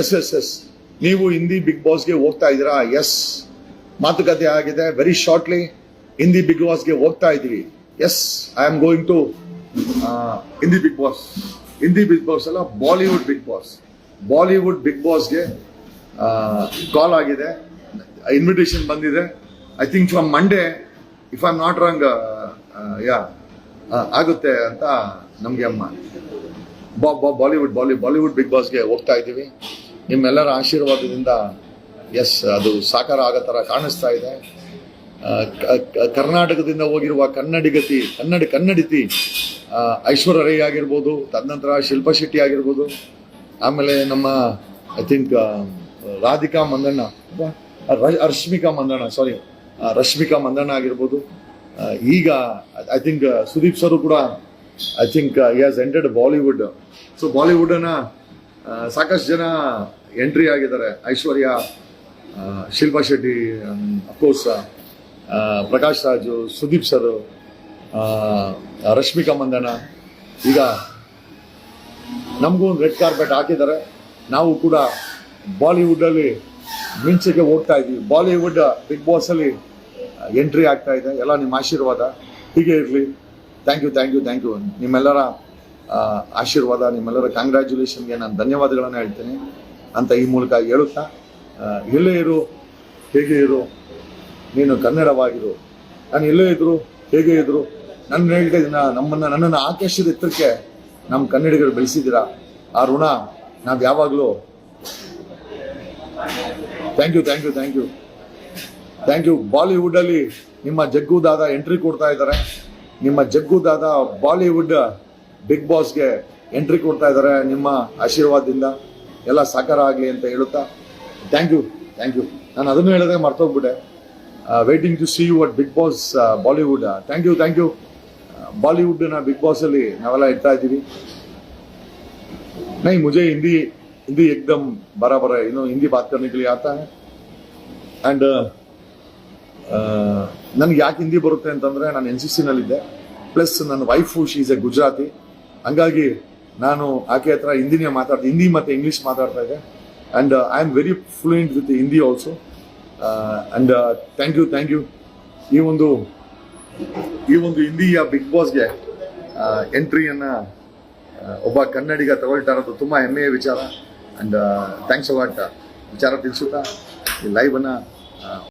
S S S ನೀವು Hindi big ಬಾಸ್ಗೆ ಹೋಗ್ತಾ ಇದ್ದೀರಾ? ಎಸ್ ಮಾತುಕತೆ ಆಗಿದೆ. ವೆರಿ ಶಾರ್ಟ್ಲಿ ಹಿಂದಿ ಬಿಗ್ ಬಾಸ್ಗೆ ಹೋಗ್ತಾ ಇದ್ದೀವಿ. Yes I am going to Hindi Bigg Boss Hindi Bigg Boss ಅಲ್ಲ Bollywood Bigg Boss Bollywood Bigg ಬಾಸ್ಗೆ call ಆಗಿದೆ. ಇನ್ವಿಟೇಷನ್ ಬಂದಿದೆ. I think from Monday if I not wrong ya ಆಗುತ್ತೆ ಅಂತ ನಮಗೆ ಅಮ್ಮ. ಬಾಲಿವುಡ್ ಬಾಲಿ ಬಾಲಿವುಡ್ ಬಿಗ್ ಬಾಸ್ಗೆ ಹೋಗ್ತಾ ಇದ್ದೀವಿ. ನಿಮ್ಮೆಲ್ಲರ ಆಶೀರ್ವಾದದಿಂದ ಎಸ್ ಅದು ಸಾಕಾರ ಆಗೋ ಥರ ಕಾಣಿಸ್ತಾ ಇದೆ. ಕರ್ನಾಟಕದಿಂದ ಹೋಗಿರುವ ಕನ್ನಡಿಗತಿ, ಕನ್ನಡ, ಕನ್ನಡಿತಿ ಐಶ್ವರ್ಯ ರೈ ಆಗಿರ್ಬೋದು ತದನಂತರ ಶಿಲ್ಪಾ ಶೆಟ್ಟಿ ಆಗಿರ್ಬೋದು, ಆಮೇಲೆ ನಮ್ಮ I think Radhika Mandanna Rashmika Mandanna sorry Rashmika Mandanna ಆಗಿರ್ಬೋದು. ಈಗ ಐ ಥಿಂಕ್ ಸುದೀಪ್ ಸರು ಕೂಡ ಐ ಥಿಂಕ್ ಈ ಹ್ಯಾಸ್ ಎಂಟೆಡ್ ಬಾಲಿವುಡ್ ಸೊ ಬಾಲಿವುಡ್ನ ಸಾಕಷ್ಟು ಜನ ಎಂಟ್ರಿ ಆಗಿದ್ದಾರೆ. Aishwarya Shilpa Shetty of course Prakash Raju, Sudeep sir Rashmika Mandanna ಈಗ ನಮಗೂ ಒಂದು ರೆಡ್ ಕಾರ್ಪೆಟ್ ಹಾಕಿದ್ದಾರೆ. ನಾವು ಕೂಡ ಬಾಲಿವುಡಲ್ಲಿ ಮಿಂಚಿಗೆ ಹೋಗ್ತಾ ಇದ್ದೀವಿ. ಬಾಲಿವುಡ್ ಬಿಗ್ ಬಾಸಲ್ಲಿ ಎಂಟ್ರಿ ಆಗ್ತಾ ಇದೆ. ಎಲ್ಲ ನಿಮ್ಮ ಆಶೀರ್ವಾದ. ಹೀಗೆ ಇರಲಿ. Thank you thank you thank you. ನಿಮ್ಮೆಲ್ಲರ ಆಶೀರ್ವಾದ ನಿಮ್ಮೆಲ್ಲರ ಕಂಗ್ರ್ಯಾಚುಲೇಷನ್ಗೆ ನಾನು ಧನ್ಯವಾದಗಳನ್ನು ಹೇಳ್ತೀನಿ ಅಂತ ಈ ಮೂಲಕ ಹೇಳುತ್ತಾ ಎಲ್ಲೇ ಇರು, ಹೇಗೆ ಇರು, ನೀನು ಕನ್ನಡವಾಗಿರು. ನಾನು ಎಲ್ಲೇ ಇದ್ರು, ಹೇಗೆ ಇದ್ರು ನನ್ನ ಹೇಳಿದ ನಮ್ಮನ್ನ, ನನ್ನನ್ನು ಆಕಾಶದ ಎತ್ತರಕ್ಕೆ ನಮ್ಮ ಕನ್ನಡಿಗರು ಬೆಳೆಸಿದ್ದೀರಾ? ಆ ಋಣ ನಾವು ಯಾವಾಗಲೂ thank you thank you thank you thank you Bollywood ಅಲ್ಲಿ ನಿಮ್ಮ ಜಗ್ಗುದಾದ ಎಂಟ್ರಿ ಕೊಡ್ತಾ ಇದ್ದಾರೆ. ನಿಮ್ಮ ಜಗ್ಗುದಾದ ಬಾಲಿವುಡ್ ಬಿಗ್ ಬಾಸ್ಗೆ ಎಂಟ್ರಿ ಕೊಡ್ತಾ ಇದ್ದಾರೆ ನಿಮ್ಮ ಆಶೀರ್ವಾದದಿಂದ ಎಲ್ಲ ಸಾಕಾರ ಆಗಲಿ ಅಂತ ಹೇಳುತ್ತಾ ಥ್ಯಾಂಕ್ ಯು ಥ್ಯಾಂಕ್ ಯು ನಾನು ಅದನ್ನು ಹೇಳಿದ್ರೆ ಮರ್ತೋಗ್ಬಿಟ್ಟೆ waiting to see you at big boss Bollywood thank you thank you ಬಾಲಿವುಡ್ನ ಬಿಗ್ ಬಾಸ್ ಅಲ್ಲಿ ನಾವೆಲ್ಲ ಇಡ್ತಾ ಇದ್ದೀವಿ नहीं मुझे हिंदी हिंदी एकदम बराबर है यू नो हिंदी बात करने के लिए आता है ಅಂಡ್ ನನಗೆ ಯಾಕೆ ಹಿಂದಿ ಬರುತ್ತೆ ಅಂತಂದ್ರೆ ನಾನು ಎನ್ ಸಿ ಸಿನಲ್ಲಿದ್ದೆ ಪ್ಲಸ್ ನನ್ನ wife she is a Gujarati ಹಂಗಾಗಿ ನಾನು ಆಕೆ ಹತ್ರ ಹಿಂದಿನೇ ಮಾತಾಡ್ತೀನಿ ಹಿಂದಿ ಮತ್ತು ಇಂಗ್ಲೀಷ್ ಮಾತಾಡ್ತಾ ಇದೆ and I am very fluent with Hindi also and thank you thank you ಈ ಒಂದು ಈ ಒಂದು ಹಿಂದಿಯ ಬಿಗ್ ಬಾಸ್ಗೆ ಎಂಟ್ರಿಯನ್ನು ಒಬ್ಬ ಕನ್ನಡಿಗ ತಗೊಳ್ತಾ ಇರೋದು ತುಂಬ ಹೆಮ್ಮೆಯ ವಿಚಾರ. ಆ್ಯಂಡ್ ಥ್ಯಾಂಕ್ಸ್ ಅವಾಟ್ ವಿಚಾರ ತಿಳಿಸುತ್ತಾ, ಈ ಲೈವನ್ನು